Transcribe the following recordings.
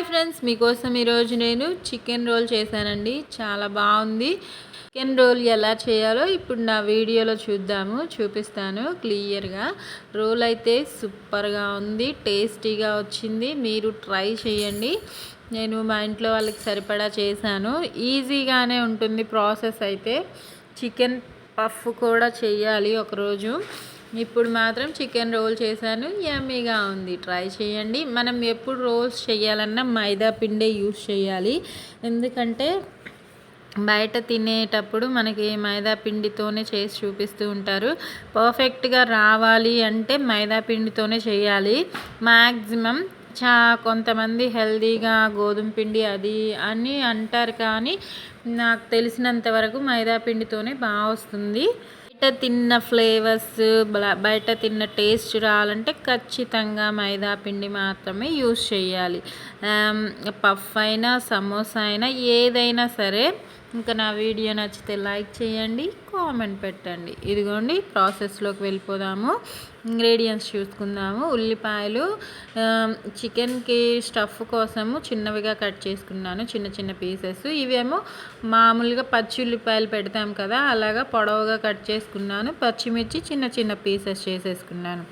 Hi friends మీకోసం ఈరోజు నేను చికెన్ రోల్ చేశానండి. చాలా బాగుంది. చికెన్ రోల్ ఎలా చేయాలో ఇప్పుడు నా వీడియోలో చూద్దాము చూపిస్తాను క్లియర్గా. రోల్ అయితే సూపర్గా ఉంది టేస్టీగా వచ్చింది. మీరు ట్రై చేయండి. నేను మా ఇంట్లో వాళ్ళకి సరిపడా చేశాను. ఈజీగానే ఉంటుంది ప్రాసెస్ అయితే. చికెన్ పఫ్ కూడా చేయాలి ఒకరోజు. ఇప్పుడు మాత్రం చికెన్ రోల్ చేశాను యమ్మీగా ఉంది. ట్రై చేయండి. మనం ఎప్పుడు రోల్స్ చేయాలన్నా మైదా పిండే యూస్ చేయాలి. ఎందుకంటే బయట తినేటప్పుడు మనకి మైదా పిండితోనే చేసి చూపిస్తూ ఉంటారు. పర్ఫెక్ట్గా రావాలి అంటే మైదా పిండితోనే చేయాలి. మ్యాక్సిమం చా కొంతమంది హెల్దీగా గోధుమ పిండి అది అని అంటారు కానీ నాకు తెలిసినంత వరకు మైదా పిండితోనే బాగా వస్తుంది. బయట తిన్న ఫ్లేవర్స్ బయట తిన్న టేస్ట్ రావాలంటే ఖచ్చితంగా మైదా పిండి మాత్రమే యూస్ చేయాలి. పఫ్ అయినా సమోసా అయినా ఏదైనా సరే ఇంకా నా వీడియో నచ్చితే లైక్ చేయండి కామెంట్ పెట్టండి. ఇదిగోండి ప్రాసెస్లోకి వెళ్ళిపోదాము. ఇంగ్రీడియంట్స్ చూసుకుందాము. ఉల్లిపాయలు చికెన్కి స్టఫ్ కోసము చిన్నవిగా కట్ చేసుకున్నాను. చిన్న చిన్న పీసెస్ ఇవేమో మామూలుగా పచ్చి ఉల్లిపాయలు పెడతాం కదా అలాగా పొడవుగా కట్ చేసుకున్నాను. పచ్చిమిర్చి చిన్న చిన్న పీసెస్ చేసేసుకున్నాను.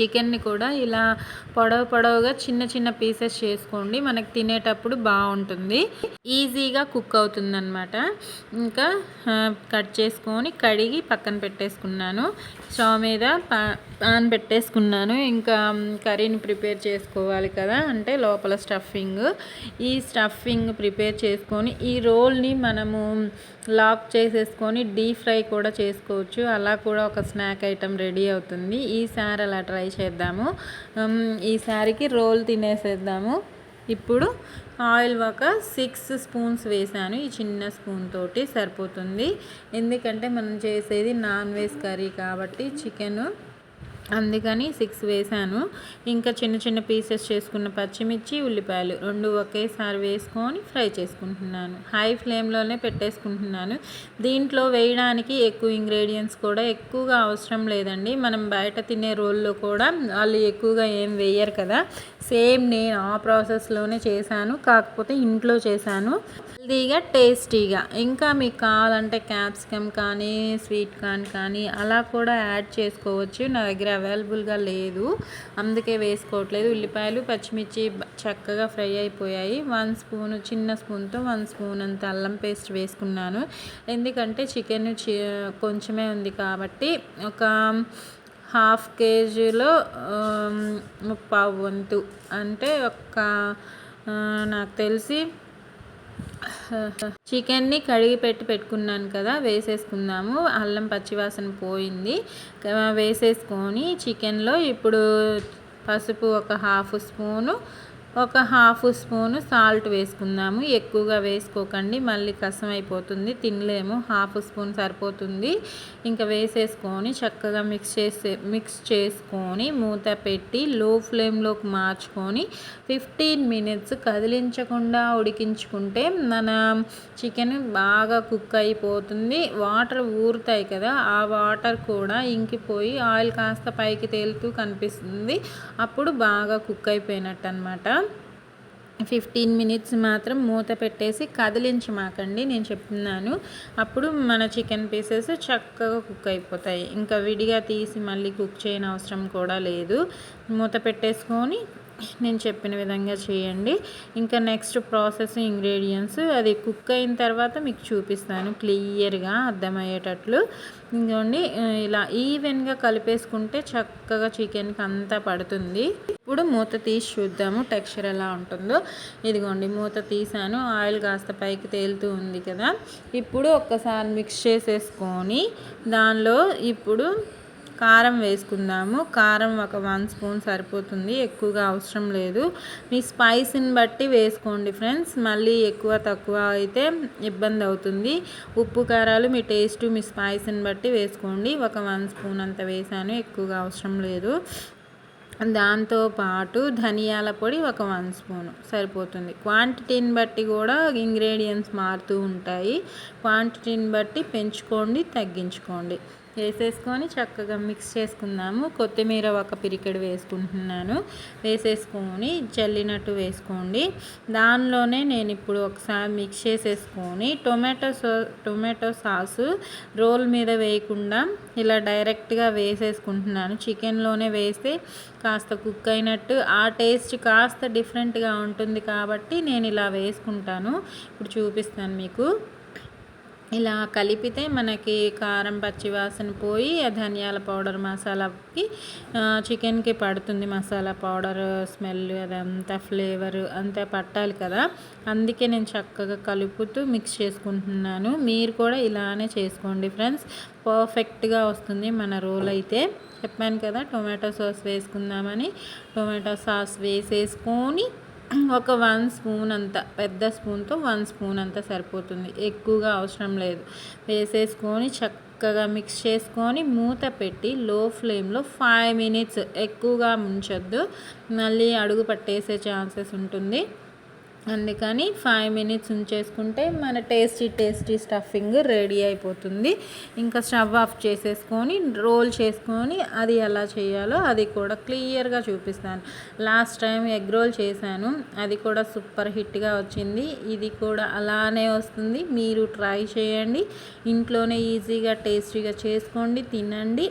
చికెన్ని కూడా ఇలా పొడవు పొడవుగా చిన్న చిన్న పీసెస్ చేసుకోండి. మనకి తినేటప్పుడు బాగుంటుంది. ఈజీగా కుక్ అవుతుందన్నమాట. ఇంకా కట్ చేసుకొని కడిగి పక్కన పెట్టేసుకున్నాను. స్టవ్ మీద పాన్ పెట్టేసుకున్నాను. ఇంకా కర్రీని ప్రిపేర్ చేసుకోవాలి కదా. అంటే లోపల స్టఫింగ్. ఈ స్టఫింగ్ ప్రిపేర్ చేసుకొని ఈ రోల్ని మనము లాక్ చేసేసుకొని డీప్ ఫ్రై కూడా చేసుకోవచ్చు. అలా కూడా ఒక స్నాక్ ఐటెం రెడీ అవుతుంది. ఈసారి అలా ట్రై చేద్దాము. ఈసారికి రోల్ తినేసేద్దాము. ఇప్పుడు ఆయిల్ ఒక సిక్స్ స్పూన్స్ వేసాను. ఈ చిన్న స్పూన్ తోటి సరిపోతుంది. ఎందుకంటే మనం చేసేది నాన్ వెజ్ కర్రీ కాబట్టి చికెను అందుకని సిక్స్ వేసాను ఇంకా చిన్న చిన్న పీసెస్ చేసుకున్న పచ్చిమిర్చి ఉల్లిపాయలు రెండు ఒకేసారి వేసుకొని ఫ్రై చేసుకుంటున్నాను. హై ఫ్లేమ్లోనే పెట్టేసుకుంటున్నాను. దీంట్లో వేయడానికి ఎక్కువ ఇంగ్రీడియంట్స్ కూడా ఎక్కువగా అవసరం లేదండి. మనం బయట తినే రోల్లో కూడా వాళ్ళు ఎక్కువగా ఏం వేయరు కదా. సేమ్ నేను ఆ ప్రాసెస్లోనే చేశాను. కాకపోతే ఇంట్లో చేశాను. హెల్దీగా టేస్టీగా. ఇంకా మీకు కావాలంటే క్యాప్సికమ్ కానీ స్వీట్ కార్న్ కానీ అలా కూడా యాడ్ చేసుకోవచ్చు. నా దగ్గర అవైలబుల్గా లేదు. అందుకే వేసుకోవట్లేదు. ఉల్లిపాయలు పచ్చిమిర్చి చక్కగా ఫ్రై అయిపోయాయి. వన్ స్పూన్ చిన్న స్పూన్తో వన్ స్పూన్ అంత అల్లం పేస్ట్ వేసుకున్నాను. ఎందుకంటే చికెన్ కొంచెమే ఉంది కాబట్టి ఒక హాఫ్ కేజీలో ముప్పావు వంతు. అంటే ఒక నాకు తెలిసి చికెన్ని కడిగి పెట్టి పెట్టుకున్నాను కదా వేసేసుకుందాము. అల్లం పచ్చివాసన పోయింది. వేసేసుకొని చికెన్లో ఇప్పుడు పసుపు ఒక హాఫ్ స్పూను ఒక హాఫ్ స్పూను సాల్ట్ వేసుకుందాము. ఎక్కువగా వేసుకోకండి. మళ్ళీ కసం అయిపోతుంది. తినలేము. హాఫ్ స్పూన్ సరిపోతుంది. ఇంకా వేసేసుకొని చక్కగా మిక్స్ చేసే మిక్స్ చేసుకొని మూత పెట్టి లో ఫ్లేమ్లోకి మార్చుకొని ఫిఫ్టీన్ మినిట్స్ కదిలించకుండా ఉడికించుకుంటే మన చికెన్ బాగా కుక్ అయిపోతుంది. వాటర్ ఊరుతాయి కదా ఆ వాటర్ కూడా ఇంకిపోయి ఆయిల్ కాస్త పైకి తేలుతూ కనిపిస్తుంది. అప్పుడు బాగా కుక్ అయిపోయినట్టు అనమాట ఫిఫ్టీన్ మినిట్స్ మాత్రం మూత పెట్టేసి కదిలించమాకండి నేను చెప్తున్నాను. అప్పుడు మన చికెన్ పీసెస్ చక్కగా కుక్ అయిపోతాయి. ఇంకా విడిగా తీసి మళ్ళీ కుక్ చేయని అవసరం కూడా లేదు. మూత పెట్టేసుకొని నేను చెప్పిన విధంగా చేయండి. ఇంకా నెక్స్ట్ ప్రాసెస్ ఇంగ్రీడియంట్స్ అది కుక్ అయిన తర్వాత మీకు చూపిస్తాను క్లియర్గా అర్థమయ్యేటట్లు. ఇంకోండి ఇలా ఈవెన్గా కలిపేసుకుంటే చక్కగా చికెన్కి అంతా పడుతుంది. ఇప్పుడు మూత తీసి చూద్దాము టెక్స్చర్ ఎలా ఉంటుందో. ఇదిగోండి మూత తీసాను ఆయిల్ కాస్త పైకి తేలుతూ ఉంది కదా. ఇప్పుడు ఒక్కసారి మిక్స్ చేసేసుకొని దానిలో ఇప్పుడు కారం వేసుకుందాము. కారం ఒక వన్ స్పూన్ సరిపోతుంది. ఎక్కువగా అవసరం లేదు. మీ స్పైస్ని బట్టి వేసుకోండి ఫ్రెండ్స్. మళ్ళీ ఎక్కువ తక్కువ అయితే ఇబ్బంది అవుతుంది. ఉప్పు కారాలు మీ టేస్ట్ మీ స్పైస్ని బట్టి వేసుకోండి. ఒక వన్ స్పూన్ అంత వేసాను. ఎక్కువగా అవసరం లేదు. దాంతోపాటు ధనియాల పొడి ఒక వన్ స్పూన్ సరిపోతుంది. క్వాంటిటీని బట్టి కూడా ఇంగ్రీడియంట్స్ మారుతూ ఉంటాయి. క్వాంటిటీని బట్టి పెంచుకోండి తగ్గించుకోండి. వేసేసుకొని చక్కగా మిక్స్ చేసుకుందాము. కొత్తిమీర ఒక పిరికెడు వేసుకుంటున్నాను. వేసేసుకొని చల్లినట్టు వేసుకోండి. దానిలోనే నేను ఇప్పుడు ఒకసారి మిక్స్ చేసేసుకొని tomato so tomato sauce roll మీద వేయకుండా ఇలా డైరెక్ట్గా వేసేసుకుంటున్నాను. చికెన్లోనే వేస్తే కాస్త కుక్ అయినట్టు ఆ టేస్ట్ కాస్త డిఫరెంట్గా ఉంటుంది కాబట్టి నేను ఇలా వేసుకుంటాను. ఇప్పుడు చూపిస్తాను మీకు. ఇలా కలిపితే మనకి కారం పచ్చి వాసన పోయి ధనియాల పౌడర్ మసాలాకి చికెన్కి పడుతుంది మసాలా పౌడర్ స్మెల్ అదంతా ఫ్లేవర్ అంతా పట్టాలి కదా. అందుకే నేను చక్కగా కలుపుతూ మిక్స్ చేసుకుంటున్నాను. మీరు కూడా ఇలానే చేసుకోండి ఫ్రెండ్స్. పర్ఫెక్ట్గా వస్తుంది మన రోల్ అయితే. చెప్పాను కదా టొమాటో సాస్ వేసుకుందామని. టొమాటో సాస్ వేసేసుకొని ఒక వన్ స్పూన్ అంత పెద్ద స్పూన్తో వన్ స్పూన్ అంత సరిపోతుంది. ఎక్కువగా అవసరం లేదు. వేసేసుకొని చక్కగా మిక్స్ చేసుకొని మూత పెట్టి లో ఫ్లేమ్లో ఫైవ్ మినిట్స్ ఎక్కువగా ఉంచొద్దు మళ్ళీ అడుగు పట్టేసే ఛాన్సెస్ ఉంటుంది. అందుకని ఫైవ్ మినిట్స్ ఉంచేసుకుంటే మన టేస్టీ టేస్టీ స్టఫింగ్ రెడీ అయిపోతుంది. ఇంకా స్టవ్ ఆఫ్ చేసేసుకొని రోల్ చేసుకొని అది ఎలా చేయాలో అది కూడా క్లియర్గా చూపిస్తాను. లాస్ట్ టైం ఎగ్ రోల్ చేశాను అది కూడా సూపర్ హిట్గా వచ్చింది. ఇది కూడా అలానే వస్తుంది. మీరు ట్రై చేయండి. ఇంట్లోనే ఈజీగా టేస్టీగా చేసుకోండి తినండి.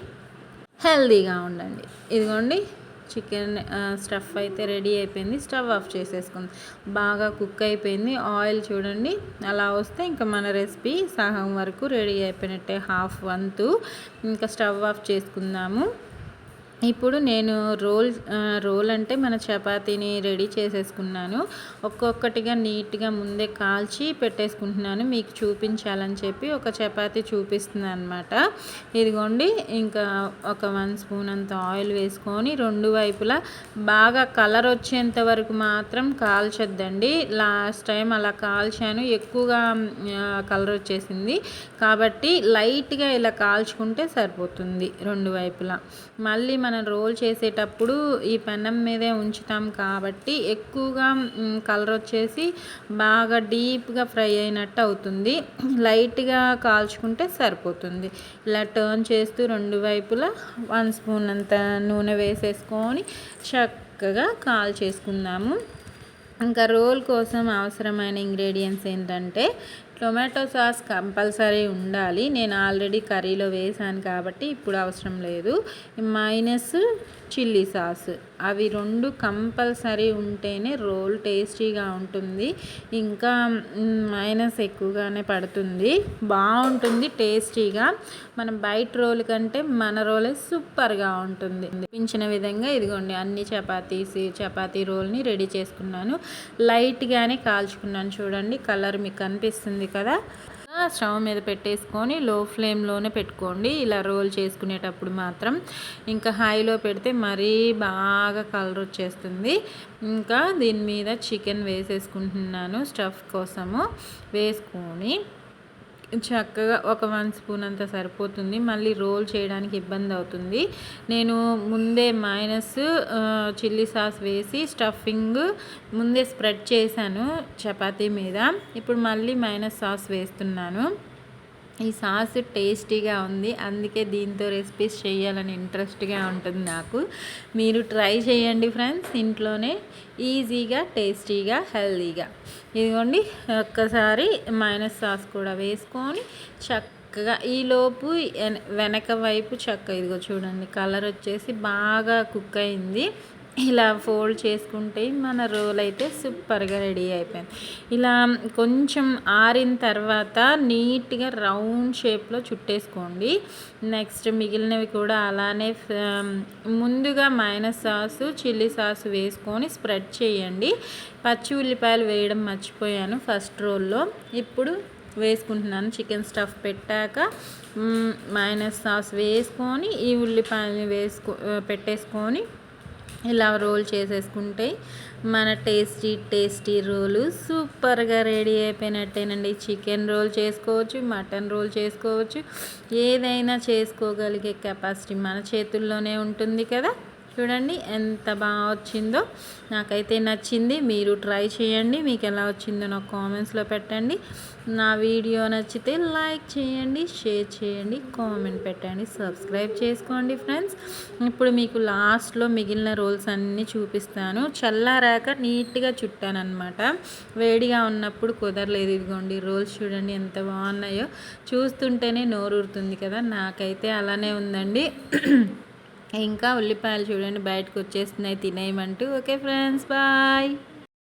హెల్దీగా ఉండండి. ఇదిగోండి. చికెన్ స్టఫ్ అయితే రెడీ అయిపోయింది. స్టవ్ ఆఫ్ చేసేసుకుంది. బాగా కుక్ అయిపోయింది. ఆయిల్ చూడండి. అలా వస్తే ఇంకా మన రెసిపీ సగం వరకు రెడీ అయిపోయినట్టే. హాఫ్ వంతు. ఇంకా స్టవ్ ఆఫ్ చేసుకుందాము. ఇప్పుడు నేను రోల్ రోల్ అంటే మన చపాతీని రెడీ చేసేసుకున్నాను. ఒక్కొక్కటిగా నీట్గా ముందే కాల్చి పెట్టేసుకుంటున్నాను. మీకు చూపించాలని చెప్పి ఒక చపాతీ చూపిస్తున్నాను అనమాట ఇదిగోండి ఇంకా ఒక వన్ స్పూన్ అంత ఆయిల్ వేసుకొని రెండు వైపులా బాగా కలర్ వచ్చేంత వరకు మాత్రం కాల్చొద్దండి. లాస్ట్ టైం అలా కాల్చాను. ఎక్కువగా కలర్ వచ్చేసింది. కాబట్టి లైట్గా ఇలా కాల్చుకుంటే సరిపోతుంది రెండు వైపులా. మళ్ళీ మనం రోల్ చేసేటప్పుడు ఈ పెనం మీదే ఉంచుతాం కాబట్టి ఎక్కువగా కలర్ వచ్చేసి బాగా డీప్గా ఫ్రై అయినట్టు అవుతుంది. లైట్గా కాల్చుకుంటే సరిపోతుంది. ఇలా టర్న్ చేస్తూ రెండు వైపులా వన్ స్పూన్ అంత నూనె వేసేసుకొని చక్కగా కాల్ చేసుకుందాము. ఇంకా రోల్ కోసం అవసరమైన ఇంగ్రీడియంట్స్ ఏంటంటే టొమాటో సాస్ కంపల్సరీ ఉండాలి. నేను ఆల్రెడీ కర్రీలో వేసాను కాబట్టి ఇప్పుడు అవసరం లేదు. Mayonnaise chilli sauce. అవి రెండు కంపల్సరీ ఉంటేనే రోల్ టేస్టీగా ఉంటుంది. ఇంకా మైనస్ ఎక్కువగానే పడుతుంది. బాగుంటుంది టేస్టీగా. మనం బయట రోల్ కంటే మన రోలే సూపర్గా ఉంటుంది. చూపించిన విధంగా ఇదిగోండి అన్ని చపాతీస్ చపాతీ రోల్ని రెడీ చేసుకున్నాను. లైట్గానే కాల్చుకున్నాను. చూడండి కలర్ మీకు కనిపిస్తుంది కదా? స్టవ్ మీద పెట్టేసుకొని లో ఫ్లేమ్లోనే పెట్టుకోండి. ఇలా రోల్ చేసుకునేటప్పుడు మాత్రం ఇంకా హైలో పెడితే మరీ బాగా కలర్ వచ్చేస్తుంది. ఇంకా దీని మీద చికెన్ వేసేసుకుంటున్నాను స్టఫ్ కోసము. వేసుకొని చక్కగా ఒక వన్ స్పూన్ అంత సరిపోతుంది. మళ్ళీ రోల్ చేయడానికి ఇబ్బంది అవుతుంది. నేను ముందే మైనస్ చిల్లీ సాస్ వేసి స్టఫింగ్ ముందే స్ప్రెడ్ చేశాను చపాతీ మీద. ఇప్పుడు మళ్ళీ మైనస్ సాస్ వేస్తున్నాను. ఈ సాస్ టేస్టీగా ఉంది. అందుకే దీంతో రెసిపీస్ చేయాలని ఇంట్రెస్ట్గా ఉంటుంది నాకు. మీరు ట్రై చేయండి ఫ్రెండ్స్. ఇంట్లోనే ఈజీగా టేస్టీగా హెల్తీగా ఇదిగోండి ఒక్కసారి మైనస్ సాస్ కూడా వేసుకొని చక్కగా ఈలోపు వెనక వైపు చక్క ఇదిగో చూడండి కలర్ వచ్చేసి బాగా కుక్ అయింది. ఇలా ఫోల్డ్ చేసుకుంటే మన రోల్ అయితే సూపర్గా రెడీ అయిపోయింది. ఇలా కొంచెం ఆరిన తర్వాత నీట్గా రౌండ్ షేప్లో చుట్టేసుకోండి. నెక్స్ట్ మిగిలినవి కూడా అలానే ముందుగా మైనస్ సాసు చిల్లీ సాసు వేసుకొని స్ప్రెడ్ చేయండి. పచ్చి ఉల్లిపాయలు వేయడం మర్చిపోయాను ఫస్ట్ రోల్లో. ఇప్పుడు వేసుకుంటున్నాను చికెన్ స్టఫ్ పెట్టాక మైనస్ సాస్ వేసుకొని ఈ ఉల్లిపాయలు వేసుకో పెట్టేసుకొని ఇలా రోల్ చేసేసుకుంటే మన టేస్టీ టేస్టీ రోలు సూపర్గా రెడీ అయిపోయినట్టేనండి. చికెన్ రోల్ చేసుకోవచ్చు మటన్ రోల్ చేసుకోవచ్చు ఏదైనా చేసుకోగలిగే కెపాసిటీ మన చేతుల్లోనే ఉంటుంది కదా. చూడండి ఎంత బాగా వచ్చిందో. నాకైతే నచ్చింది. మీరు ట్రై చేయండి. మీకు ఎలా వచ్చిందో నాకు కామెంట్స్లో పెట్టండి. నా వీడియో నచ్చితే లైక్ చేయండి షేర్ చేయండి కామెంట్ పెట్టండి సబ్స్క్రైబ్ చేసుకోండి ఫ్రెండ్స్. ఇప్పుడు మీకు లాస్ట్లో మిగిలిన రోల్స్ అన్నీ చూపిస్తాను. చల్లారాక నీట్గా చుట్టాను వేడిగా ఉన్నప్పుడు కుదరలేదు. ఇదిగోండి రోల్స్ చూడండి ఎంత బాగున్నాయో. చూస్తుంటేనే నోరూరుతుంది కదా. నాకైతే అలానే ఉందండి. ఇంకా ఉల్లిపాయలు చూడండి బయటకు వచ్చేస్తున్నాయి తినేయమంటూ. Okay friends bye.